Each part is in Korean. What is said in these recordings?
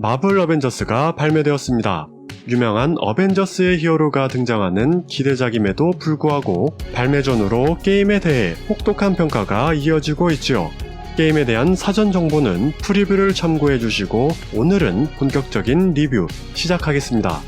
마블 어벤져스가 발매되었습니다. 유명한 어벤져스의 히어로가 등장하는 기대작임에도 불구하고 발매 전후로 게임에 대해 혹독한 평가가 이어지고 있지요. 게임에 대한 사전 정보는 프리뷰를 참고해 주시고 오늘은 본격적인 리뷰 시작하겠습니다.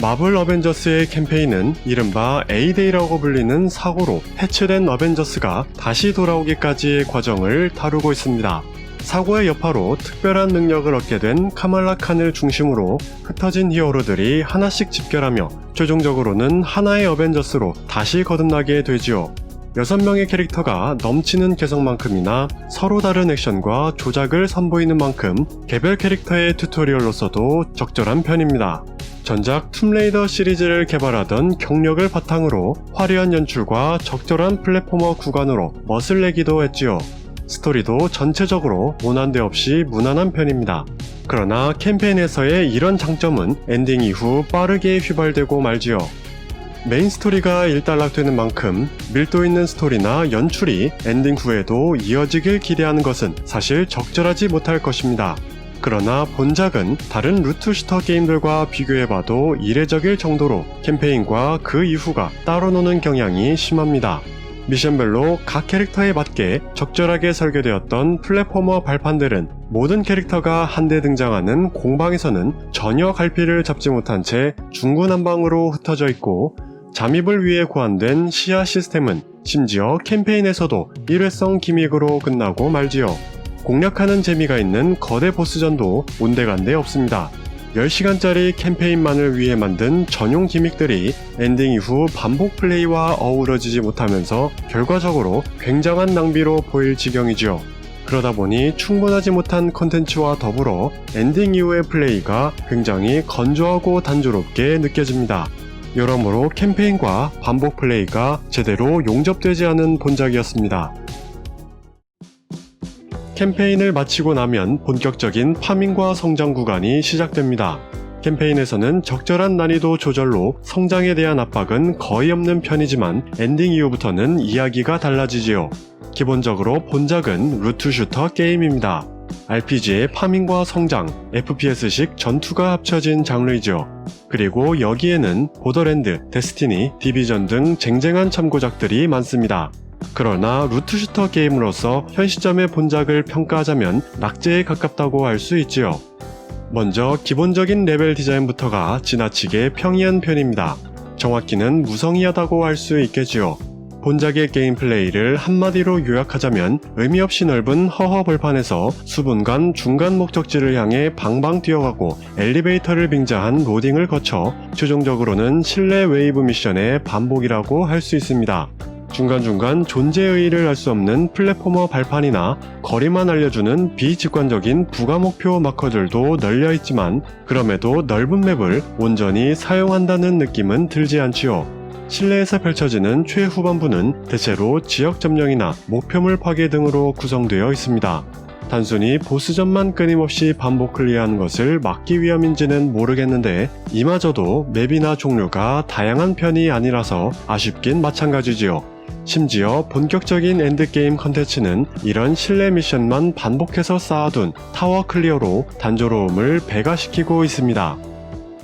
마블 어벤져스의 캠페인은 이른바 A-Day라고 불리는 사고로 해체된 어벤져스가 다시 돌아오기까지의 과정을 다루고 있습니다. 사고의 여파로 특별한 능력을 얻게 된 카말라 칸을 중심으로 흩어진 히어로들이 하나씩 집결하며 최종적으로는 하나의 어벤져스로 다시 거듭나게 되지요. 6명의 캐릭터가 넘치는 개성만큼이나 서로 다른 액션과 조작을 선보이는 만큼 개별 캐릭터의 튜토리얼로서도 적절한 편입니다. 전작 툼레이더 시리즈를 개발하던 경력을 바탕으로 화려한 연출과 적절한 플랫포머 구간으로 멋을 내기도 했지요. 스토리도 전체적으로 모난데 없이 무난한 편입니다. 그러나 캠페인에서의 이런 장점은 엔딩 이후 빠르게 휘발되고 말지요. 메인 스토리가 일단락되는 만큼 밀도 있는 스토리나 연출이 엔딩 후에도 이어지길 기대하는 것은 사실 적절하지 못할 것입니다. 그러나 본작은 다른 루트 슈터 게임들과 비교해봐도 이례적일 정도로 캠페인과 그 이후가 따로 노는 경향이 심합니다. 미션별로 각 캐릭터에 맞게 적절하게 설계되었던 플랫포머 발판들은 모든 캐릭터가 한데 등장하는 공방에서는 전혀 갈피를 잡지 못한 채 중구난방으로 흩어져 있고 잠입을 위해 고안된 시야 시스템은 심지어 캠페인에서도 일회성 기믹으로 끝나고 말지요. 공략하는 재미가 있는 거대 보스전도 온데간데 없습니다. 10시간짜리 캠페인만을 위해 만든 전용 기믹들이 엔딩 이후 반복 플레이와 어우러지지 못하면서 결과적으로 굉장한 낭비로 보일 지경이지요. 그러다 보니 충분하지 못한 컨텐츠와 더불어 엔딩 이후의 플레이가 굉장히 건조하고 단조롭게 느껴집니다. 여러모로 캠페인과 반복 플레이가 제대로 용접되지 않은 본작이었습니다. 캠페인을 마치고 나면 본격적인 파밍과 성장 구간이 시작됩니다. 캠페인에서는 적절한 난이도 조절로 성장에 대한 압박은 거의 없는 편이지만 엔딩 이후부터는 이야기가 달라지지요. 기본적으로 본작은 루트 슈터 게임입니다. RPG의 파밍과 성장, FPS식 전투가 합쳐진 장르이죠. 그리고 여기에는 보더랜드, 데스티니, 디비전 등 쟁쟁한 참고작들이 많습니다. 그러나 루트 슈터 게임으로서 현 시점의 본작을 평가하자면 낙제에 가깝다고 할 수 있지요. 먼저 기본적인 레벨 디자인부터가 지나치게 평이한 편입니다. 정확히는 무성의하다고 할 수 있겠지요. 본작의 게임 플레이를 한마디로 요약하자면 의미 없이 넓은 허허 벌판에서 수분간 중간 목적지를 향해 방방 뛰어가고 엘리베이터를 빙자한 로딩을 거쳐 최종적으로는 실내 웨이브 미션의 반복이라고 할 수 있습니다. 중간중간 존재 의의를 알수 없는 플랫포머 발판이나 거리만 알려주는 비직관적인 부가 목표 마커들도 널려 있지만 그럼에도 넓은 맵을 온전히 사용한다는 느낌은 들지 않지요. 실내에서 펼쳐지는 최후반부는 대체로 지역 점령이나 목표물 파괴 등으로 구성되어 있습니다. 단순히 보스전만 끊임없이 반복 클리어하는 것을 막기 위함인지는 모르겠는데 이마저도 맵이나 종류가 다양한 편이 아니라서 아쉽긴 마찬가지지요. 심지어 본격적인 엔드게임 컨텐츠는 이런 실내 미션만 반복해서 쌓아둔 타워 클리어로 단조로움을 배가시키고 있습니다.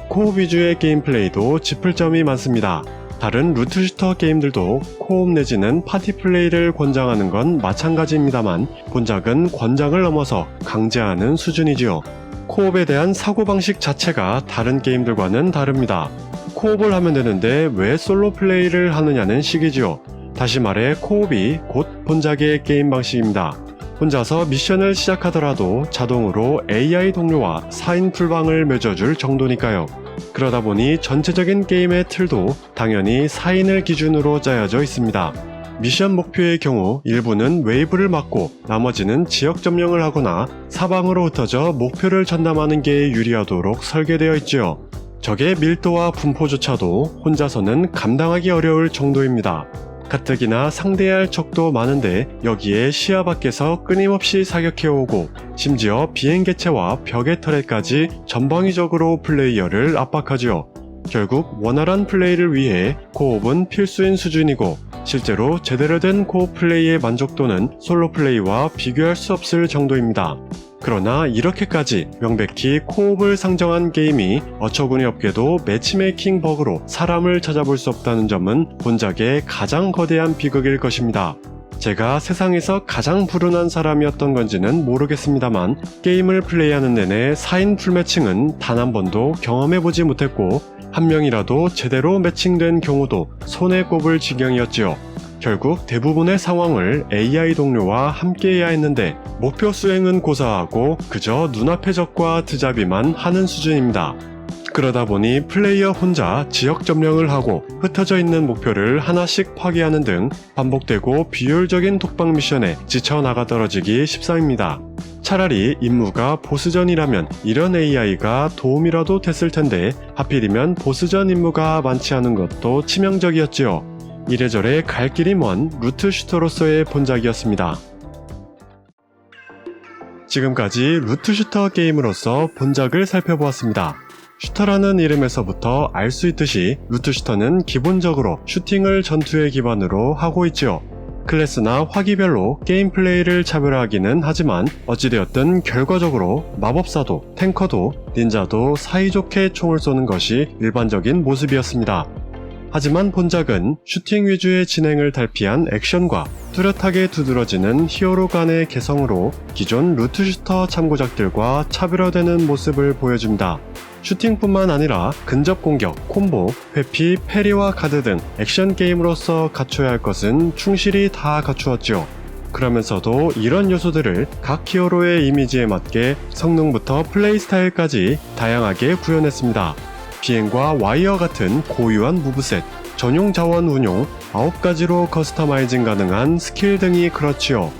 코업 위주의 게임 플레이도 짚을 점이 많습니다. 다른 루트 슈터 게임들도 코업 내지는 파티 플레이를 권장하는 건 마찬가지입니다만 본작은 권장을 넘어서 강제하는 수준이지요. 코업에 대한 사고방식 자체가 다른 게임들과는 다릅니다. 코업을 하면 되는데 왜 솔로 플레이를 하느냐는 식이지요. 다시 말해 코업이 곧 본작의 게임 방식입니다. 혼자서 미션을 시작하더라도 자동으로 AI 동료와 4인 풀방을 맺어줄 정도니까요. 그러다 보니 전체적인 게임의 틀도 당연히 4인을 기준으로 짜여져 있습니다. 미션 목표의 경우 일부는 웨이브를 막고 나머지는 지역 점령을 하거나 사방으로 흩어져 목표를 전담하는 게 유리하도록 설계되어 있지요. 적의 밀도와 분포조차도 혼자서는 감당하기 어려울 정도입니다. 가뜩이나 상대해야 할 적도 많은데 여기에 시야 밖에서 끊임없이 사격해오고 심지어 비행 개체와 벽의 터렛까지 전방위적으로 플레이어를 압박하지요. 결국 원활한 플레이를 위해 코옵은 필수인 수준이고 실제로 제대로 된 코옵 플레이의 만족도는 솔로 플레이와 비교할 수 없을 정도입니다. 그러나 이렇게까지 명백히 코옵을 상정한 게임이 어처구니 없게도 매치메이킹 버그로 사람을 찾아볼 수 없다는 점은 본작의 가장 거대한 비극일 것입니다. 제가 세상에서 가장 불운한 사람이었던 건지는 모르겠습니다만 게임을 플레이하는 내내 4인 풀매칭은 단 한 번도 경험해보지 못했고 한 명이라도 제대로 매칭된 경우도 손에 꼽을 지경이었지요. 결국 대부분의 상황을 AI 동료와 함께해야 했는데 목표 수행은 고사하고 그저 눈앞의 적과 드잡이만 하는 수준입니다. 그러다 보니 플레이어 혼자 지역 점령을 하고 흩어져 있는 목표를 하나씩 파괴하는 등 반복되고 비효율적인 독방 미션에 지쳐 나가 떨어지기 십상입니다. 차라리 임무가 보스전이라면 이런 AI가 도움이라도 됐을 텐데 하필이면 보스전 임무가 많지 않은 것도 치명적이었지요. 이래저래 갈 길이 먼 루트 슈터로서의 본작이었습니다. 지금까지 루트 슈터 게임으로서 본작을 살펴보았습니다. 슈터라는 이름에서부터 알 수 있듯이 루트 슈터는 기본적으로 슈팅을 전투의 기반으로 하고 있지요. 클래스나 화기별로 게임 플레이를 차별화하기는 하지만 어찌되었든 결과적으로 마법사도 탱커도 닌자도 사이좋게 총을 쏘는 것이 일반적인 모습이었습니다. 하지만 본작은 슈팅 위주의 진행을 달피한 액션과 뚜렷하게 두드러지는 히어로 간의 개성으로 기존 루트 슈터 참고작들과 차별화되는 모습을 보여줍니다. 슈팅뿐만 아니라 근접 공격, 콤보, 회피, 패리와 카드 등 액션 게임으로서 갖춰야 할 것은 충실히 다 갖추었죠. 그러면서도 이런 요소들을 각 히어로의 이미지에 맞게 성능부터 플레이 스타일까지 다양하게 구현했습니다. 비행과 와이어 같은 고유한 무브셋, 전용 자원 운용, 9가지로 커스터마이징 가능한 스킬 등이 그렇지요.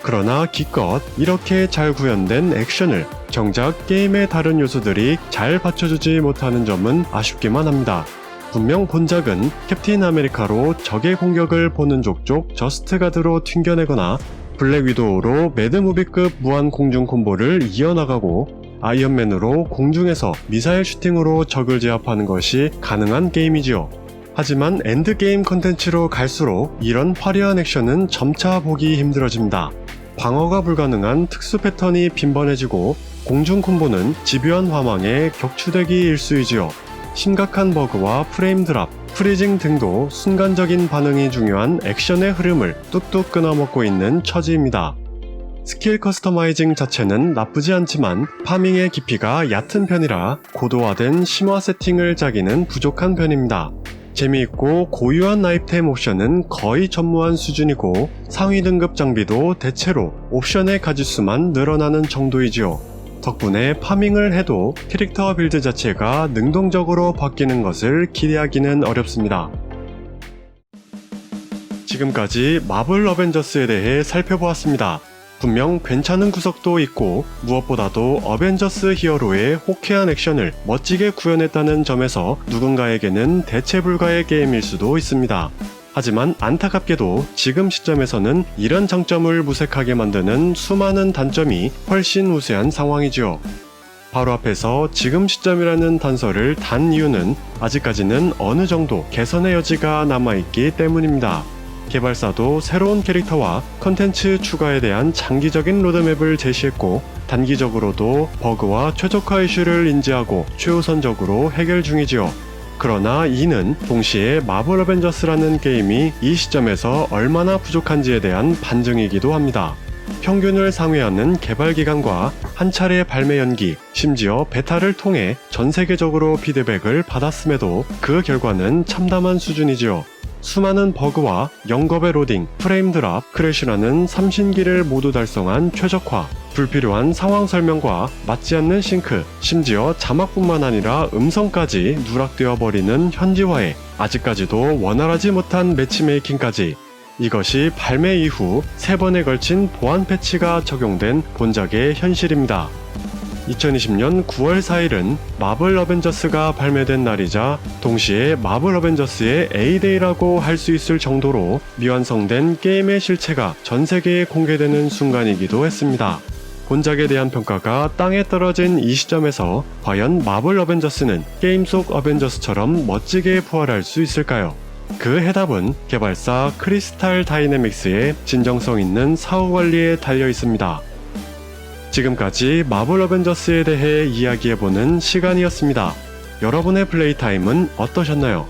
그러나 기껏 이렇게 잘 구현된 액션을 정작 게임의 다른 요소들이 잘 받쳐주지 못하는 점은 아쉽기만 합니다. 분명 본작은 캡틴 아메리카로 적의 공격을 보는 족족 저스트 가드로 튕겨내거나 블랙 위도우로 매드무비급 무한 공중 콤보를 이어나가고 아이언맨으로 공중에서 미사일 슈팅으로 적을 제압하는 것이 가능한 게임이지요. 하지만 엔드게임 컨텐츠로 갈수록 이런 화려한 액션은 점차 보기 힘들어집니다. 방어가 불가능한 특수 패턴이 빈번해지고 공중 콤보는 집요한 화망에 격추되기 일쑤이지요. 심각한 버그와 프레임 드랍, 프리징 등도 순간적인 반응이 중요한 액션의 흐름을 뚝뚝 끊어먹고 있는 처지입니다. 스킬 커스터마이징 자체는 나쁘지 않지만 파밍의 깊이가 얕은 편이라 고도화된 심화 세팅을 짜기는 부족한 편입니다. 재미있고 고유한 아이템 옵션은 거의 전무한 수준이고 상위 등급 장비도 대체로 옵션의 가지수만 늘어나는 정도이지요. 덕분에 파밍을 해도 캐릭터 빌드 자체가 능동적으로 바뀌는 것을 기대하기는 어렵습니다. 지금까지 마블 어벤져스에 대해 살펴보았습니다. 분명 괜찮은 구석도 있고 무엇보다도 어벤져스 히어로의 호쾌한 액션을 멋지게 구현했다는 점에서 누군가에게는 대체 불가의 게임일 수도 있습니다. 하지만 안타깝게도 지금 시점에서는 이런 장점을 무색하게 만드는 수많은 단점이 훨씬 우세한 상황이죠. 바로 앞에서 지금 시점이라는 단서를 단 이유는 아직까지는 어느 정도 개선의 여지가 남아있기 때문입니다. 개발사도 새로운 캐릭터와 컨텐츠 추가에 대한 장기적인 로드맵을 제시했고 단기적으로도 버그와 최적화 이슈를 인지하고 최우선적으로 해결 중이지요. 그러나 이는 동시에 마블 어벤져스라는 게임이 이 시점에서 얼마나 부족한지에 대한 반증이기도 합니다. 평균을 상회하는 개발 기간과 한 차례 발매 연기, 심지어 베타를 통해 전 세계적으로 피드백을 받았음에도 그 결과는 참담한 수준이지요. 수많은 버그와 영겁의 로딩, 프레임 드랍, 크래쉬라는 삼신기를 모두 달성한 최적화, 불필요한 상황 설명과 맞지 않는 싱크, 심지어 자막뿐만 아니라 음성까지 누락되어 버리는 현지화에 아직까지도 원활하지 못한 매치메이킹까지 이것이 발매 이후 세 번에 걸친 보안 패치가 적용된 본작의 현실입니다. 2020년 9월 4일은 마블 어벤져스가 발매된 날이자 동시에 마블 어벤져스의 A-Day라고 할 수 있을 정도로 미완성된 게임의 실체가 전 세계에 공개되는 순간이기도 했습니다. 본작에 대한 평가가 땅에 떨어진 이 시점에서 과연 마블 어벤져스는 게임 속 어벤져스처럼 멋지게 부활할 수 있을까요? 그 해답은 개발사 크리스탈 다이내믹스의 진정성 있는 사후 관리에 달려 있습니다. 지금까지 마블 어벤져스에 대해 이야기해보는 시간이었습니다. 여러분의 플레이 타임은 어떠셨나요?